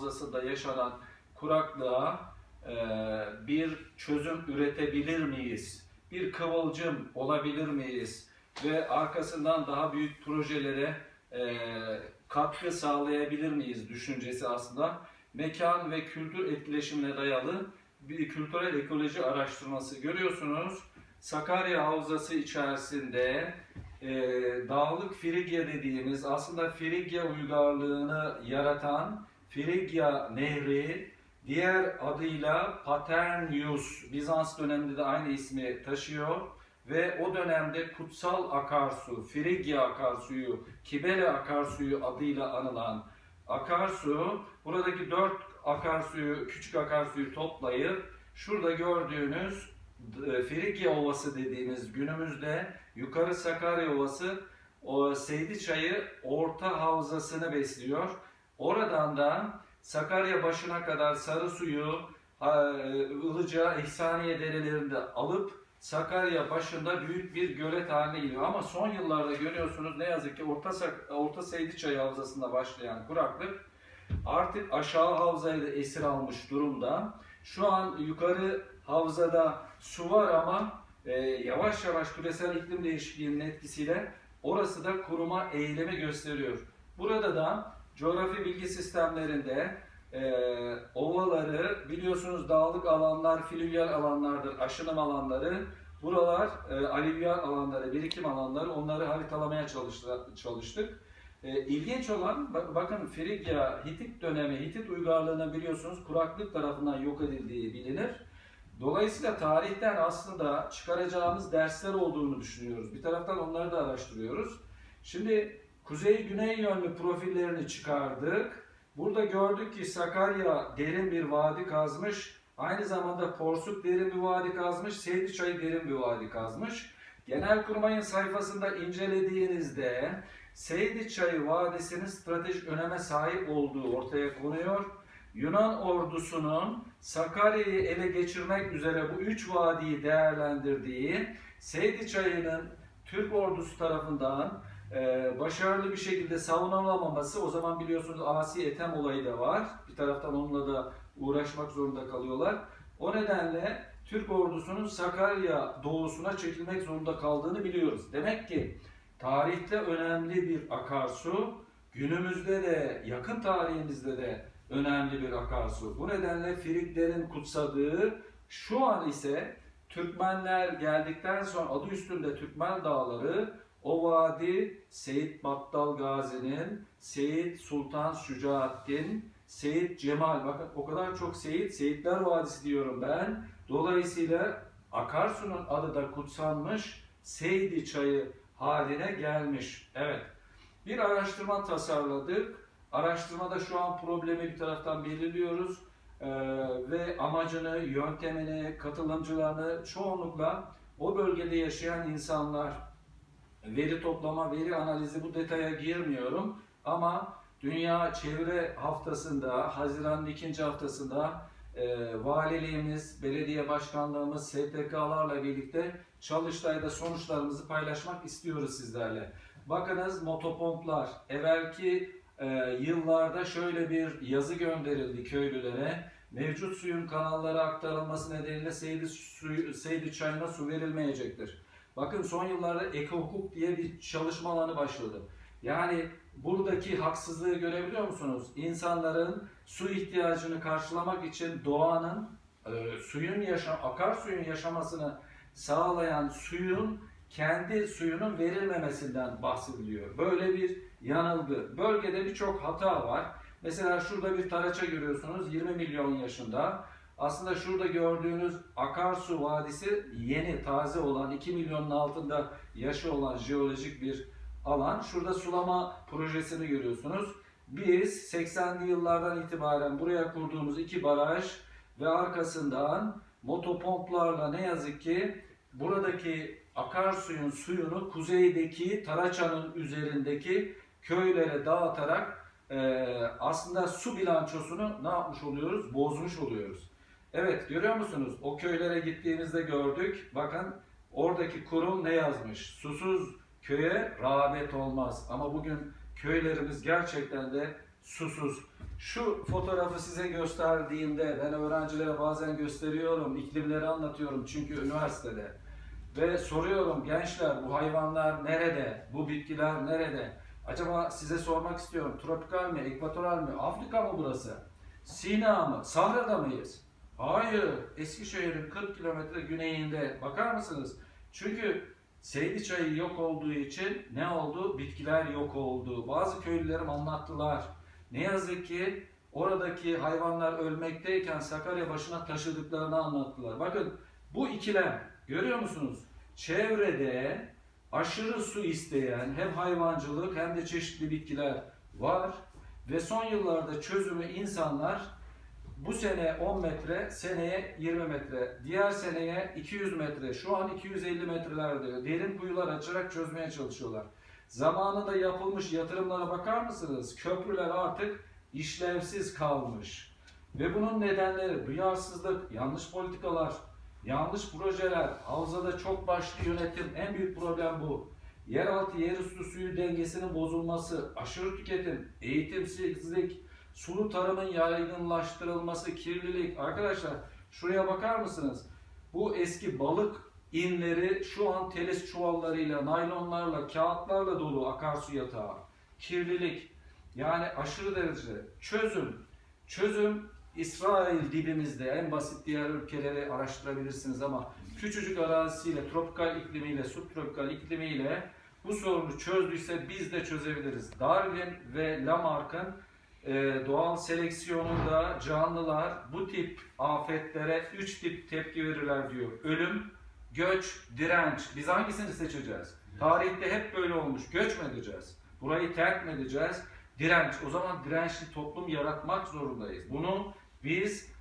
Havzası'nda yaşanan kuraklığa e, bir çözüm üretebilir miyiz? Bir kıvılcım olabilir miyiz? Ve arkasından daha büyük projelere e, katkı sağlayabilir miyiz düşüncesi aslında mekan ve kültür etkileşimine dayalı bir kültürel ekoloji araştırması görüyorsunuz. Sakarya Havzası içerisinde e, dağlık Frigya dediğimiz aslında Frigya uygarlığını yaratan Frigya Nehri diğer adıyla Paternius Bizans döneminde de aynı ismi taşıyor ve o dönemde kutsal akarsu, Frigya akarsuyu, Kibele akarsuyu adıyla anılan akarsu buradaki dört akarsuyu, küçük akarsuyu toplayıp şurada gördüğünüz e, Frigya Ovası dediğimiz günümüzde Yukarı Sakarya Ovası Seydi Çayı orta havzasını besliyor. Oradan da Sakarya başına kadar sarı suyu ha, e, Ilıca, İhsaniye derelerinde alıp Sakarya başında büyük bir gölet haline geliyor. Ama son yıllarda görüyorsunuz ne yazık ki Orta, Orta Seydi Çayı Havzası'nda başlayan kuraklık artık aşağı havzayı da esir almış durumda. Şu an yukarı havzada su var ama e, yavaş yavaş küresel iklim değişikliğinin etkisiyle orası da kuruma eğilimi gösteriyor. Burada da coğrafi bilgi sistemlerinde e, ovaları biliyorsunuz dağlık alanlar filüvyal alanlardır, aşınım alanları. Buralar e, alüvyal alanları, birikim alanları onları haritalamaya çalıştı- çalıştık. E, ilginç olan bak- bakın Frigya Hitit dönemi, Hitit uygarlığının biliyorsunuz kuraklık tarafından yok edildiği bilinir. Dolayısıyla tarihten aslında çıkaracağımız dersler olduğunu düşünüyoruz. Bir taraftan onları da araştırıyoruz. Şimdi kuzey-güney yönlü profillerini çıkardık. Burada gördük ki Sakarya derin bir vadi kazmış. Aynı zamanda Porsuk derin bir vadi kazmış. Seydi Çayı derin bir vadi kazmış. Genelkurmay'ın sayfasında incelediğinizde Seydi Çayı Vadisi'nin stratejik öneme sahip olduğu ortaya konuyor. Yunan ordusunun Sakarya'yı ele geçirmek üzere bu üç vadiyi değerlendirdiği, Seydi Çayı'nın Türk ordusu tarafından e, başarılı bir şekilde savunulamaması, o zaman biliyorsunuz Asi Etem olayı da var. Bir taraftan onunla da uğraşmak zorunda kalıyorlar. O nedenle Türk ordusunun Sakarya doğusuna çekilmek zorunda kaldığını biliyoruz. Demek ki tarihte önemli bir akarsu, günümüzde de yakın tarihimizde de önemli bir akarsu. Bu nedenle Friklerin kutsadığı, şu an ise Türkmenler geldikten sonra adı üstünde Türkmen Dağları, o vadi Seyit Battal Gazi'nin, Seyit Sultan Şücaettin, Seyit Cemal, bakın o kadar çok Seyit, Seyitler Vadisi diyorum ben. Dolayısıyla akarsunun adı da kutsanmış, Seydi Çayı haline gelmiş. Evet, bir araştırma tasarladık. Araştırmada şu an problemi bir taraftan belirliyoruz Ee, ve amacını, yöntemini, katılımcılarını çoğunlukla o bölgede yaşayan insanlar veri toplama, veri analizi bu detaya girmiyorum ama Dünya Çevre Haftası'nda, Haziran'ın ikinci haftasında e, valiliğimiz, belediye başkanlığımız, STK'larla birlikte Çalıştay'da sonuçlarımızı paylaşmak istiyoruz sizlerle. Bakınız motopomplar, evvelki e, yıllarda şöyle bir yazı gönderildi köylülere. Mevcut suyun kanallara aktarılması nedeniyle Seydi, suyu, Seydi Çayı'na su verilmeyecektir. Bakın son yıllarda eko diye bir çalışma alanı başladı. Yani buradaki haksızlığı görebiliyor musunuz? İnsanların su ihtiyacını karşılamak için doğanın e, suyun yaşam akarsuyun yaşamasını sağlayan suyun kendi suyunun verilmemesinden bahsediliyor. Böyle bir yanılgı. Bölgede birçok hata var. Mesela şurada bir taraça görüyorsunuz 20 milyon yaşında. Aslında şurada gördüğünüz akarsu vadisi yeni, taze olan 2 milyonun altında yaşı olan jeolojik bir alan. Şurada sulama projesini görüyorsunuz. Biz 80'li yıllardan itibaren buraya kurduğumuz iki baraj ve arkasından motopomplarla ne yazık ki buradaki akarsuyun suyunu kuzeydeki Taraça'nın üzerindeki köylere dağıtarak e, aslında su bilançosunu ne yapmış oluyoruz? Bozmuş oluyoruz. Evet görüyor musunuz? O köylere gittiğimizde gördük. Bakın oradaki kurum ne yazmış? Susuz köye rağbet olmaz. Ama bugün köylerimiz gerçekten de susuz. Şu fotoğrafı size gösterdiğimde ben öğrencilere bazen gösteriyorum, iklimleri anlatıyorum çünkü üniversitede. Ve soruyorum gençler bu hayvanlar nerede, bu bitkiler nerede? Acaba size sormak istiyorum tropikal mi, ekvatoral mi, Afrika mı burası? Sina mı, Sahra'da mıyız? Hayır, Eskişehir'in 40 kilometre güneyinde. Bakar mısınız? Çünkü Seydi çayı yok olduğu için ne oldu? Bitkiler yok oldu. Bazı köylülerim anlattılar. Ne yazık ki oradaki hayvanlar ölmekteyken Sakarya başına taşıdıklarını anlattılar. Bakın bu ikilem görüyor musunuz? Çevrede aşırı su isteyen hem hayvancılık hem de çeşitli bitkiler var ve son yıllarda çözümü insanlar bu sene 10 metre, seneye 20 metre, diğer seneye 200 metre, şu an 250 metrelerde derin kuyular açarak çözmeye çalışıyorlar. Zamanında yapılmış yatırımlara bakar mısınız? Köprüler artık işlevsiz kalmış. Ve bunun nedenleri duyarsızlık, yanlış politikalar, yanlış projeler, havzada çok başlı yönetim en büyük problem bu. Yeraltı yerüstü suyu dengesinin bozulması, aşırı tüketim, eğitimsizlik, sulu tarımın yaygınlaştırılması, kirlilik. Arkadaşlar şuraya bakar mısınız? Bu eski balık inleri şu an telis çuvallarıyla, naylonlarla, kağıtlarla dolu akarsu yatağı. Kirlilik. Yani aşırı derecede. Çözüm. Çözüm İsrail dibimizde en basit diğer ülkeleri araştırabilirsiniz ama küçücük arazisiyle, tropikal iklimiyle, subtropikal iklimiyle bu sorunu çözdüyse biz de çözebiliriz. Darwin ve Lamarck'ın e, doğal seleksiyonunda canlılar bu tip afetlere üç tip tepki verirler diyor. Ölüm, göç, direnç. Biz hangisini seçeceğiz? Tarihte hep böyle olmuş. Göç mü edeceğiz? Burayı terk mi edeceğiz? Direnç. O zaman dirençli toplum yaratmak zorundayız. Bunu biz